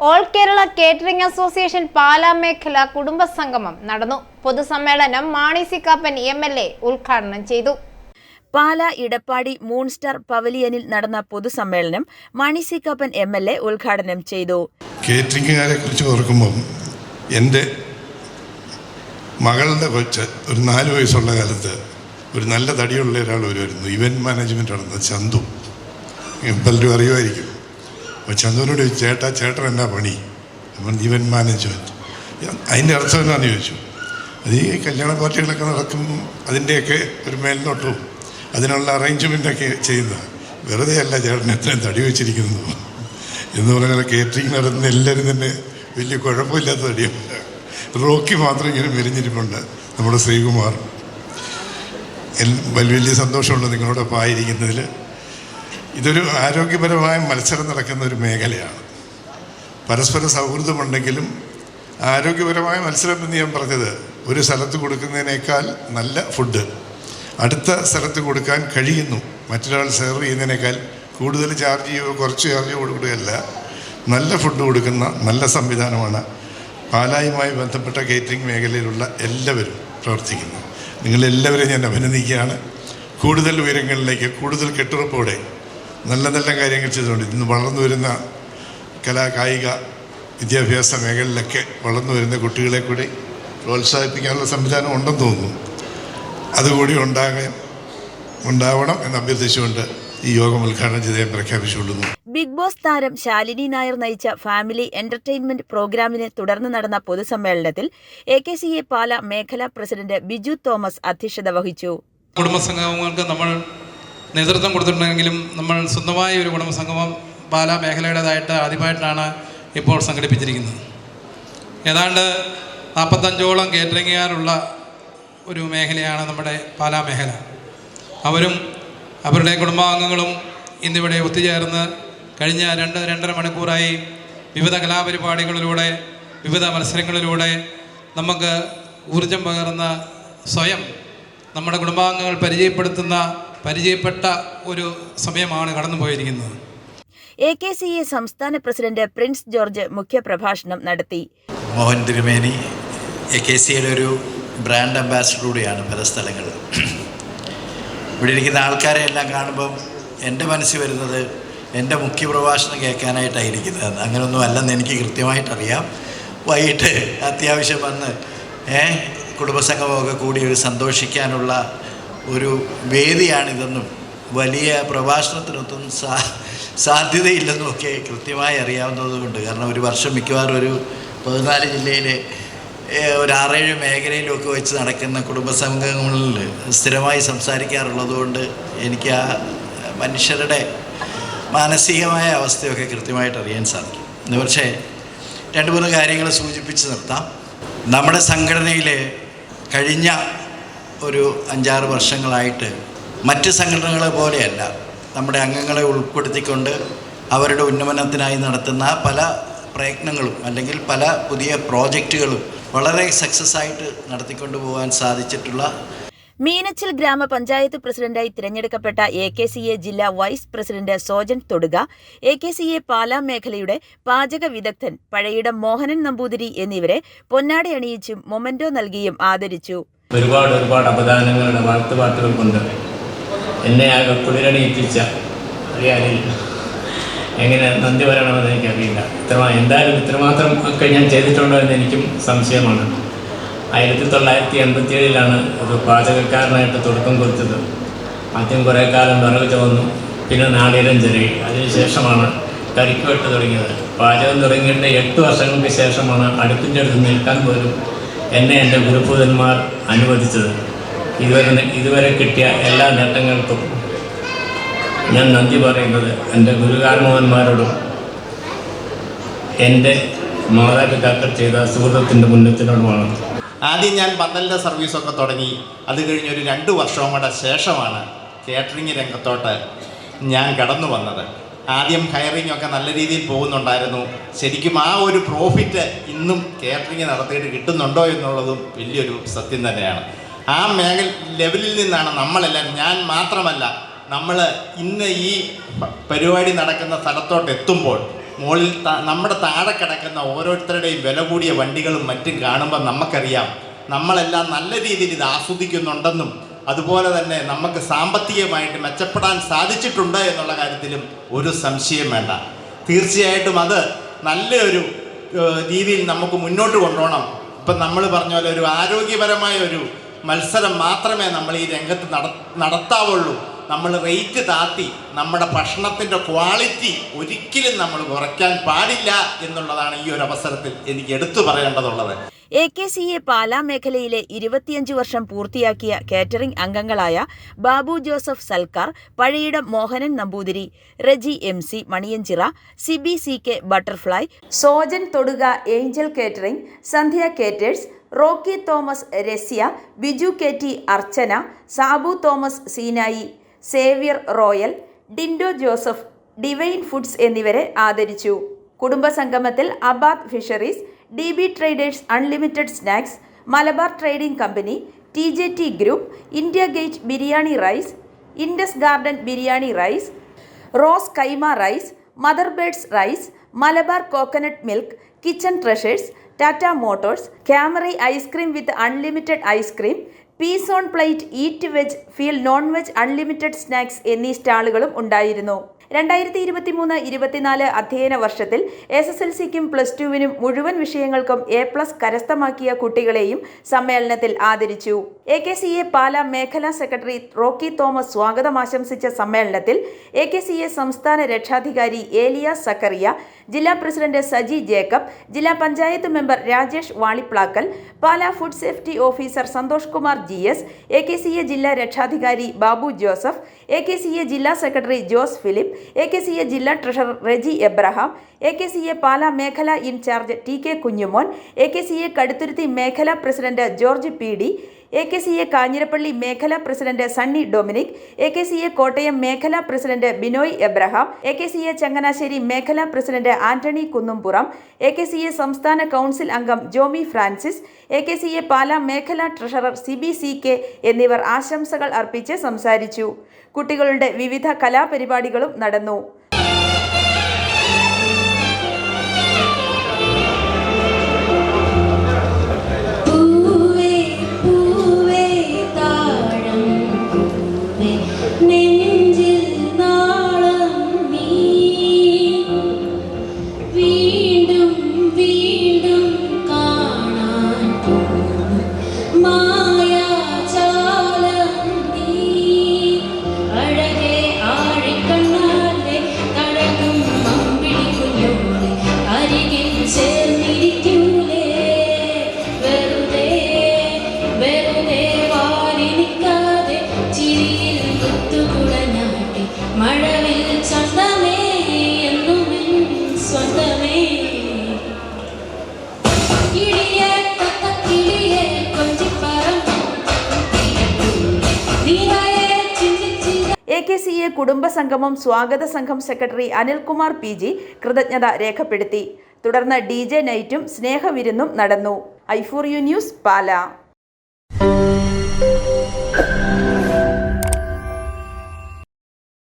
All Kerala catering association Pala മേഖല കുടുംബ സംഗമം നടന്നു പൊതുസമ്മേളനം Mani C Kappan M L A ഉദ്ഘാടനം ചെയ്തു പാല ഇടപ്പാടി മൂൺസ്റ്റാർ പവലിയനിൽ നടന്ന പൊതുസമ്മേളനം Mani C Kappan M L A ഉദ്ഘാടനം ചെയ്തു കേറ്ററിംഗുകാരെ കുറിച്ച് ഓർക്കുമ്പം എന്റെ മകളുടെ കൊച്ച് ഒരു നാല് വയസ്സുള്ള കാലത്ത് ഒരു നല്ല തടിയുള്ള ഒരാൾ വരുമായിരുന്നു ഇവന്റ് മാനേജ്മെന്റ് നടന്ന ചന്തു പലരും അറിയുമായിരിക്കും അപ്പോൾ ചന്ദ്രനോട് ചോദിച്ചു ചേട്ടാ ചേട്ടൻ എന്നാ പണി? നമ്മൾ ഇവന്റ് മാനേജ്മെന്റ് അതിന്റെ അർത്ഥം എന്താണെന്ന് ചോദിച്ചു. അത് ഈ കല്യാണ പാർട്ടികളൊക്കെ നടക്കും അതിന്റെയൊക്കെ ഒരു മേൽനോട്ടവും അതിനുള്ള അറേഞ്ച്മെന്റൊക്കെ ചെയ്യുന്ന വെറുതെ അല്ല ചേട്ടൻ എത്രയും തടി വെച്ചിരിക്കുന്നു എന്ന് പറഞ്ഞാൽ കേറ്ററിംഗ് നടത്തുന്ന എല്ലാവരും തന്നെ വലിയ കുഴപ്പമില്ലാത്ത തടിയാണ് റോക്കി മാത്രം ഇങ്ങനെ മെരിഞ്ഞിരിപ്പുണ്ട് നമ്മുടെ ശ്രീകുമാർ. വലിയ വലിയ സന്തോഷമുണ്ട് നിങ്ങളോടൊപ്പം ആയിരിക്കുന്നതിൽ. ഇതൊരു ആരോഗ്യപരമായ മത്സരം നടക്കുന്ന ഒരു മേഖലയാണ്. പരസ്പര സൗഹൃദമുണ്ടെങ്കിലും ആരോഗ്യപരമായ മത്സരം എന്ന് ഞാൻ പറഞ്ഞത് ഒരു സ്ഥലത്ത് കൊടുക്കുന്നതിനേക്കാൾ നല്ല ഫുഡ്. അടുത്ത സ്ഥലത്ത് കൊടുക്കാൻ കഴിയുന്നു. മറ്റൊരാൾ സെർവ് ചെയ്യുന്നതിനേക്കാൾ കൂടുതൽ ചാർജ് ചെയ്യുകയോ കുറച്ച് ചാർജ് കൊടുക്കുകയല്ല. നല്ല ഫുഡ് കൊടുക്കുന്ന നല്ല സംവിധാനമാണ് പാലായുമായി ബന്ധപ്പെട്ട കേറ്ററിംഗ് മേഖലയിലുള്ള എല്ലാവരും പ്രവർത്തിക്കുന്നത്. നിങ്ങളെല്ലാവരെയും ഞാൻ അഭിനന്ദിക്കുകയാണ്. കൂടുതൽ ഉയരങ്ങളിലേക്ക് കൂടുതൽ കെട്ടുറപ്പോടെ നല്ല നല്ല കാര്യങ്ങൾ ചെയ്തുകൊണ്ട് ഇന്ന് വളർന്നു വരുന്ന കലാ കായിക വിദ്യാഭ്യാസ മേഖലയിലൊക്കെ വളർന്നു വരുന്ന കുട്ടികളെ കൂടി പ്രോത്സാഹിപ്പിക്കാനുള്ള സംവിധാനം ഉണ്ടെന്ന് തോന്നുന്നു. അതുകൂടി ഉണ്ടാകാൻ ഉണ്ടാവണം എന്ന് അഭ്യർത്ഥിച്ചുകൊണ്ട് ഈ യോഗം ഉദ്ഘാടനം ചെയ്ത് പ്രഖ്യാപിച്ചുകൊള്ളുന്നു. ബിഗ് ബോസ് താരം ശാലിനി നായർ നയിച്ച ഫാമിലി എന്റർടൈൻമെന്റ് പ്രോഗ്രാമിനെ തുടർന്ന് നടന്ന പൊതുസമ്മേളനത്തിൽ A K C A Pala മേഖലാ പ്രസിഡന്റ് ബിജു തോമസ് അധ്യക്ഷത വഹിച്ചു. കുടുംബസംഗമങ്ങൾക്ക് നമ്മൾ നേതൃത്വം കൊടുത്തിട്ടുണ്ടെങ്കിലും നമ്മൾ സ്വന്തമായ ഒരു കുടുംബസംഗമം പാലാ മേഖലയുടേതായിട്ട് ആദ്യമായിട്ടാണ് ഇപ്പോൾ സംഘടിപ്പിച്ചിരിക്കുന്നത്. ഏതാണ്ട് നാൽപ്പത്തഞ്ചോളം കേറ്ററിങ്ങുകാരുള്ള ഒരു മേഖലയാണ് നമ്മുടെ പാലാ മേഖല. അവരും അവരുടെ കുടുംബാംഗങ്ങളും ഇന്നിവിടെ ഒത്തുചേർന്ന് കഴിഞ്ഞ രണ്ട് രണ്ടര മണിക്കൂറായി വിവിധ കലാപരിപാടികളിലൂടെ വിവിധ മത്സരങ്ങളിലൂടെ നമുക്ക് ഊർജം പകർന്ന സ്വയം നമ്മുടെ കുടുംബാംഗങ്ങൾ പരിചയപ്പെടുത്തുന്ന പരിചയപ്പെട്ട ഒരു സമയമാണ് കടന്നുപോയിരിക്കുന്നത്. എ കെ സി എ സംസ്ഥാന പ്രസിഡന്റ് പ്രിൻസ് ജോർജ് മുഖ്യപ്രഭാഷണം നടത്തി. മോഹൻ തിരുമേനി എ കെ സിയുടെ ഒരു ബ്രാൻഡ് അംബാസിഡർ കൂടിയാണ് പല സ്ഥലങ്ങളിൽ ഇവിടെ ഇരിക്കുന്ന ആൾക്കാരെ എല്ലാം കാണുമ്പം എന്റെ മനസ്സിൽ വരുന്നത് എന്റെ മുഖ്യപ്രഭാഷണം കേൾക്കാനായിട്ടായിരിക്കുന്നത്. അങ്ങനെയൊന്നും അല്ലെന്ന് എനിക്ക് കൃത്യമായിട്ടറിയാം. വൈകിട്ട് അത്യാവശ്യം വന്ന് ഏഹ് കുടുംബസംഗമൊക്കെ കൂടി ഒരു സന്തോഷിക്കാനുള്ള ഒരു വേദിയാണിതെന്നും വലിയ പ്രഭാഷണത്തിനൊത്തും സാ സാധ്യതയില്ലെന്നും ഒക്കെ കൃത്യമായി അറിയാവുന്നതുകൊണ്ട് കാരണം ഒരു വർഷം മിക്കവാറും ഒരു പതിനാല് ജില്ലയിലെ ഒരു ആറേഴ് മേഖലയിലൊക്കെ വെച്ച് നടക്കുന്ന കുടുംബസംഘങ്ങളിൽ സ്ഥിരമായി സംസാരിക്കാറുള്ളത് കൊണ്ട് എനിക്ക് ആ മനുഷ്യരുടെ മാനസികമായ അവസ്ഥയൊക്കെ കൃത്യമായിട്ട് അറിയാൻ സാധിക്കും. പക്ഷേ രണ്ട് മൂന്ന് കാര്യങ്ങൾ സൂചിപ്പിച്ച് നിർത്താം. നമ്മുടെ സംഘടനയിൽ കഴിഞ്ഞ ഒരു അഞ്ചാറ് വർഷങ്ങളായിട്ട് മറ്റ് സംഘടനകളെ പോലെയല്ല. നമ്മുടെ അംഗങ്ങളെ ഉൾപ്പെടുത്തിക്കൊണ്ട് അവരുടെ ഉന്നമനത്തിനായി നടത്തുന്ന പല പ്രയത്നങ്ങളും അല്ലെങ്കിൽ പല പുതിയ പ്രോജക്റ്റുകളും വളരെ സക്സസ് ആയിട്ട് നടത്തിക്കൊണ്ടു പോകാൻ സാധിച്ചിട്ടുള്ള മീനച്ചിൽ ഗ്രാമപഞ്ചായത്ത് പ്രസിഡന്റായി തിരഞ്ഞെടുക്കപ്പെട്ട എ കെ സി എ ജില്ലാ vice president Sojan Thoduka A K C A Pala മേഖലയുടെ പാചക വിദഗ്ധൻ പഴയിടം മോഹനൻ നമ്പൂതിരി എന്നിവരെ പൊന്നാടി അണിയിച്ചും മൊമെന്റോ നൽകിയും ആദരിച്ചു. ഒരുപാട് ഒരുപാട് അപദാനങ്ങളുടെ വാഴ്ത്തുപാട്ടുകൾ കൊണ്ട് എന്നെ ആകെ കുളിരണിയിപ്പിച്ച അറിയാനിൽ എങ്ങനെ നന്ദി പറയണമെന്ന് എനിക്കറിയില്ല. ഇത്ര എന്തായാലും ഇത്രമാത്രം ഒക്കെ ഞാൻ ചെയ്തിട്ടുണ്ടോ എന്ന് എനിക്കും സംശയമാണ്. ആയിരത്തി തൊള്ളായിരത്തി എൺപത്തി ഏഴിലാണ് ഒരു പാചകക്കാരനായിട്ട് തുടക്കം കുറിച്ചത്. ആദ്യം കുറേ കാലം വിറക് ചുവന്നു പിന്നെ നാളികേരം ചെറിയ അതിനുശേഷമാണ് കരിക്ക് വെട്ട് തുടങ്ങിയത്. പാചകം തുടങ്ങിയിട്ട് എട്ട് വർഷങ്ങൾക്ക് ശേഷമാണ് അടുപ്പിന്റെ അടുത്ത് നിൽക്കാൻ പോലും എന്നെ എന്റെ ഗുരുഭൂതന്മാർ അനുവദിച്ചത്. ഇതുവരെ ഇതുവരെ കിട്ടിയ എല്ലാ നേട്ടങ്ങൾക്കും ഞാൻ നന്ദി പറയുന്നത് എന്റെ ഗുരുകാരണവന്മാരോടും എന്റെ മാതാപിതാക്കൾ ചെയ്ത സുഹൃത്തിന്റെ മുന്നത്തിനോടുമാണ് ആദ്യം ഞാൻ പന്തലിന്റെ സർവീസൊക്കെ തുടങ്ങി. അത് കഴിഞ്ഞ് ഒരു രണ്ട് വർഷവും കൂടെ ശേഷമാണ് കേറ്ററിംഗ് രംഗത്തോട്ട് ഞാൻ കടന്നു വന്നത്. ആദ്യം ഹയറിംഗ് ഒക്കെ നല്ല രീതിയിൽ പോകുന്നുണ്ടായിരുന്നു. ശരിക്കും ആ ഒരു പ്രോഫിറ്റ് ഇന്നും കേറ്ററിംഗ് നടത്തിയിട്ട് കിട്ടുന്നുണ്ടോ എന്നുള്ളതും വലിയൊരു സത്യം തന്നെയാണ്. ആ മേഖല ലെവലിൽ നിന്നാണ് നമ്മളെല്ലാം ഞാൻ മാത്രമല്ല നമ്മൾ ഇന്ന് ഈ പരിപാടി നടക്കുന്ന സ്ഥലത്തോട്ട് എത്തുമ്പോൾ മുകളിൽ നമ്മുടെ താഴെ കിടക്കുന്ന ഓരോരുത്തരുടെയും വില കൂടിയ വണ്ടികളും മറ്റും കാണുമ്പോൾ നമുക്കറിയാം നമ്മളെല്ലാം നല്ല രീതിയിൽ ഇത് ആസ്വദിക്കുന്നുണ്ടെന്നും അതുപോലെ തന്നെ നമുക്ക് സാമ്പത്തികമായിട്ട് മെച്ചപ്പെടാൻ സാധിച്ചിട്ടുണ്ട് എന്നുള്ള കാര്യത്തിലും ഒരു സംശയം വേണ്ട. തീർച്ചയായിട്ടും അത് നല്ലൊരു രീതിയിൽ നമുക്ക് മുന്നോട്ട് കൊണ്ടുപോകണം. ഇപ്പം നമ്മൾ പറഞ്ഞ പോലെ ഒരു ആരോഗ്യപരമായ ഒരു മത്സരം മാത്രമേ നമ്മൾ ഈ രംഗത്ത് നടത്താവുള്ളൂ. നമ്മൾ റേറ്റ് താത്തി നമ്മുടെ ഭക്ഷണത്തിന്റെ ക്വാളിറ്റി ഒരിക്കലും നമ്മൾ കുറയ്ക്കാൻ പാടില്ല എന്നുള്ളതാണ് ഈ ഒരു അവസരത്തിൽ എനിക്ക് എടുത്തു പറയേണ്ടതുള്ളത്. A K C A Pala മേഖലയിലെ ഇരുപത്തിയഞ്ച് വർഷം പൂർത്തിയാക്കിയ കാറ്ററിംഗ് അംഗങ്ങളായ Babu Joseph Salkar Pazhayidam Mohanan Namboothiri Reji M C Maniyanchira Sibi C K butterfly Sojan Thoduka angel catering Sandhya caterers Rocky Thomas Rasya Biju K T Archana Sabu Thomas Sinai Xavier royal Dindo Joseph divine foods എന്നിവരെ ആദരിച്ചു. കുടുംബസംഗമത്തിൽ Abad fisheries D B traders unlimited snacks Malabar trading company T J T group India gate biryani rice Indus garden biryani rice rose kaima rice mother birds rice Malabar coconut milk kitchen treasures Tata motors ക്യാമറി ice cream with unlimited ice cream piece on plate eat veg feel non veg unlimited snacks എന്നീ സ്റ്റാളുകളും ഉണ്ടായിരുന്നു. രണ്ടായിരത്തി ഇരുപത്തി മൂന്ന് ഇരുപത്തിനാല് അധ്യയന വർഷത്തിൽ S S L സിക്കും പ്ലസ് ടുവിനും മുഴുവൻ വിഷയങ്ങൾക്കും എ പ്ലസ് കരസ്ഥമാക്കിയ കുട്ടികളെയും സമ്മേളനത്തിൽ ആദരിച്ചു. A K C A Pala മേഖലാ സെക്രട്ടറി റോക്കി തോമസ് സ്വാഗതം ആശംസിച്ച സമ്മേളനത്തിൽ എ കെ സി എ സംസ്ഥാന രക്ഷാധികാരി ഏലിയ സക്കറിയ ജില്ലാ പ്രസിഡന്റ് സജി ജേക്കബ് ജില്ലാ panchayat member Rajesh Valiplakkal Pala food safety officer Santhosh Kumar G S A K C A ജില്ലാ രക്ഷാധികാരി Babu Joseph A K C A ജില്ലാ secretary Jose Philip A K C A ജില്ലാ treasurer Reji Abraham A K C A Pala മേഖല in charge T K Kunjumon A K C A Kaduthuruthy മേഖലാ president George P D A K C A Kanjirappally മേഖലാ president Sunny Dominic A K C A Kottayam മേഖലാ president Binoy Abraham A K C A Changanassery മേഖലാ president Antony Kunnumpuram A K C A സംസ്ഥാന council അംഗം Jomy Francis A K C A Pala മേഖലാ treasurer Sibi C K എന്നിവർ ആശംസകൾ അർപ്പിച്ച് സംസാരിച്ചു. കുട്ടികളുടെ വിവിധ കലാപരിപാടികളും നടന്നു. കെ സി എ കുടുംബസംഗമം സ്വാഗത സംഘം സെക്രട്ടറി അനിൽകുമാർ പി ജി കൃതജ്ഞത രേഖപ്പെടുത്തി. തുടർന്ന് ഡി ജെ നൈറ്റും സ്നേഹവിരുന്നും നടന്നു. I four U news Pala.